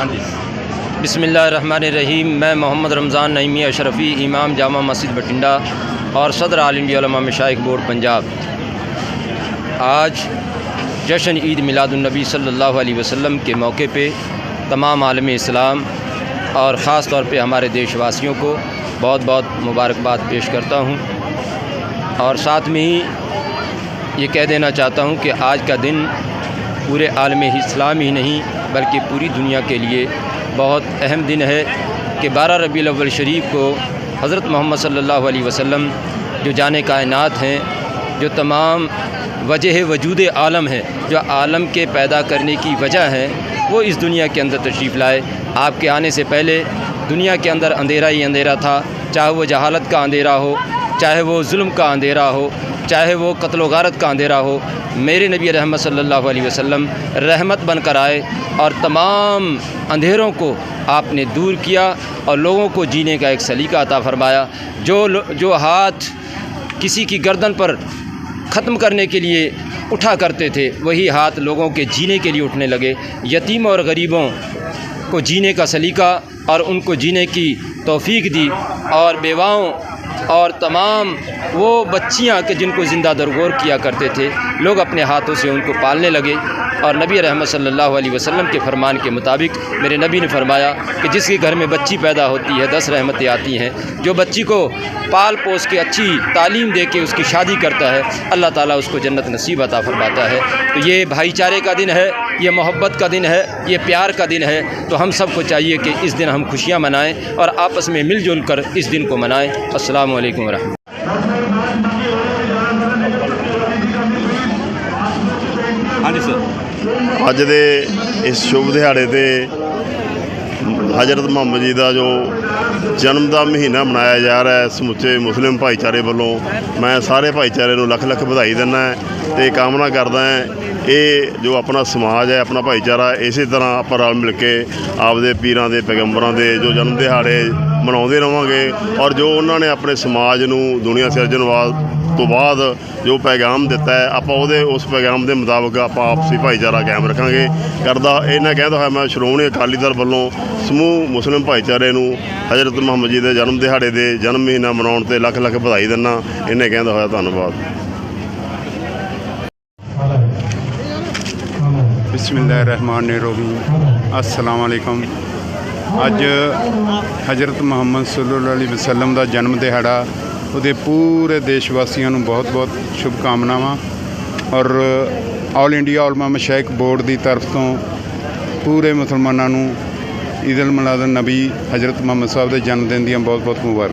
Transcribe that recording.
ہاں جی۔ بسم اللہ الرحمن الرحیم۔ میں محمد رمضان نعیمی اشرفی، امام جامع مسجد بٹنڈا اور صدر آل انڈیا علماء مشائق بورڈ پنجاب۔ آج جشن عید میلاد النبی صلی اللہ علیہ وسلم کے موقع پہ تمام عالم اسلام اور خاص طور پہ ہمارے دیش واسیوں کو بہت بہت مبارکباد پیش کرتا ہوں۔ اور ساتھ میں ہی یہ کہہ دینا چاہتا ہوں کہ آج کا دن پورے عالم اسلام ہی نہیں، بلکہ پوری دنیا کے لیے بہت اہم دن ہے کہ بارہ ربیع الاول شریف کو حضرت محمد صلی اللہ علیہ وسلم جو جان کائنات ہیں، جو تمام وجہ وجود عالم ہے جو عالم کے پیدا کرنے کی وجہ ہے وہ اس دنیا کے اندر تشریف لائے۔ آپ کے آنے سے پہلے دنیا کے اندر اندھیرا ہی اندھیرا تھا، چاہے وہ جہالت کا اندھیرا ہو، چاہے وہ ظلم کا اندھیرا ہو۔ چاہے وہ قتل و غارت کا اندھیرا ہو، میرے نبی رحمت صلی اللہ علیہ وسلم رحمت بن کر آئے اور تمام اندھیروں کو آپ نے دور کیا اور لوگوں کو جینے کا ایک سلیقہ عطا فرمایا، جو جو ہاتھ کسی کی گردن پر ختم کرنے کے لیے اٹھا کرتے تھے، وہی ہاتھ لوگوں کے جینے کے لیے اٹھنے لگے۔ یتیم اور غریبوں کو جینے کا سلیقہ اور ان کو جینے کی توفیق دی اور بیواؤں اور تمام وہ بچیاں کہ جن کو زندہ درگور کیا کرتے تھے، لوگ اپنے ہاتھوں سے ان کو پالنے لگے۔ اور نبی رحمت صلی اللہ علیہ وسلم کے فرمان کے مطابق میرے نبی نے فرمایا کہ جس کے گھر میں بچی پیدا ہوتی ہے، دس رحمتیں آتی ہیں۔ جو بچی کو پال پوس کے اچھی تعلیم دے کے اس کی شادی کرتا ہے، اللہ تعالیٰ اس کو جنت نصیب عطا فرماتا ہے۔ تو یہ بھائی چارے کا دن ہے۔ یہ محبت کا دن ہے یہ پیار کا دن ہے تو ہم سب کو چاہیے کہ اس دن ہم خوشیاں منائیں اور آپس میں مل جل کر اس دن کو منائیں السلام علیکم ورحمۃ ہاں جی سر ਅੱਜ ਦੇ ਇਸ ਸ਼ੁਭ ਦਿਹਾੜੇ ਤੇ ਹਜ਼ਰਤ ਮੁਹੰਮਦ ਜੀ ਦਾ ਜੋ ਜਨਮ ਦਾ ਮਹੀਨਾ ਮਨਾਇਆ ਜਾ ਰਿਹਾ ਹੈ, ਸਮੁੱਚੇ ਮੁਸਲਿਮ ਭਾਈਚਾਰੇ ਵੱਲੋਂ, ਮੈਂ ਸਾਰੇ ਭਾਈਚਾਰੇ ਨੂੰ ਲੱਖ ਲੱਖ ਵਧਾਈ ਦਿੰਦਾ ਤੇ ਕਾਮਨਾ ਕਰਦਾ ਹਾਂ ਇਹ ਜੋ ਆਪਣਾ ਸਮਾਜ ਹੈ, ਆਪਣਾ ਭਾਈਚਾਰਾ, ਇਸੇ ਤਰ੍ਹਾਂ ਆਪਾਂ ਰਲ ਮਿਲ ਕੇ ਆਪਦੇ ਪੀਰਾਂ ਦੇ ਪੈਗੰਬਰਾਂ ਦੇ ਜੋ ਜਨਮ ਦਿਹਾੜੇ ਮਨਾਉਂਦੇ ਰਵਾਂਗੇ ਔਰ ਜੋ ਉਹਨਾਂ ਨੇ ਆਪਣੇ ਸਮਾਜ ਨੂੰ, ਦੁਨੀਆ ਸਿਰਜਣਵਾਦ ਤੋਂ ਬਾਅਦ ਜੋ ਪੈਗਾਮ ਦਿੱਤਾ ਹੈ, ਆਪਾਂ ਉਹਦੇ, ਉਸ ਪੈਗਾਮ ਦੇ ਮੁਤਾਬਕ ਆਪਾਂ ਆਪਸੀ ਭਾਈਚਾਰਾ ਕਾਇਮ ਰੱਖਾਂਗੇ। ਕਰਦਾ ਇਹਨਾਂ ਕਹਿੰਦਾ ਹੋਇਆ ਮੈਂ ਸ਼੍ਰੋਮਣੀ ਅਕਾਲੀ ਦਲ ਵੱਲੋਂ ਸਮੂਹ ਮੁਸਲਿਮ ਭਾਈਚਾਰੇ ਨੂੰ ਹਜ਼ਰਤ ਮੁਹੰਮਦ ਜੀ ਦੇ ਜਨਮ ਦਿਹਾੜੇ ਦੇ ਜਨਮ ਮਹੀਨਾ ਮਨਾਉਣ ਤੇ ਲੱਖ ਲੱਖ ਵਧਾਈ ਦਿੰਦਾ ਇਹਨੇ ਕਹਿੰਦਾ ਹੋਇਆ ਧੰਨਵਾਦ। ਬਿਸਮਿਲ੍ਲਾਹਿਰਰਹਿਮਾਨਿਰਰਹੀਮ ਅਸਲਾਮ ਅਲੈਕਮ। ਅੱਜ ਹਜ਼ਰਤ ਮੁਹੰਮਦ ਸੱਲੱਲਾਹੁ ਅਲੈਹਿ ਵਸੱਲਮ ਦਾ ਜਨਮ ਦਿਹਾੜਾ, ਉਹਦੇ ਪੂਰੇ ਦੇਸ਼ ਵਾਸੀਆਂ ਨੂੰ ਬਹੁਤ-ਬਹੁਤ ਸ਼ੁਭ ਕਾਮਨਾਵਾਂ ਔਰ ਆਲ ਇੰਡੀਆ ਉਲਮਾ ਮਸ਼ਾਇਖ ਬੋਰਡ ਦੀ ਤਰਫ ਤੋਂ ਪੂਰੇ ਮੁਸਲਮਾਨਾਂ ਨੂੰ ਈਦ ਅਲ ਮਿਲਾਦ ਨਬੀ ਹਜ਼ਰਤ ਮੁਹੰਮਦ ਸਾਹਿਬ ਦੇ ਜਨਮ ਦਿਨ ਦੀਆਂ ਬਹੁਤ-ਬਹੁਤ ਮੁਬਾਰਕਾਂ।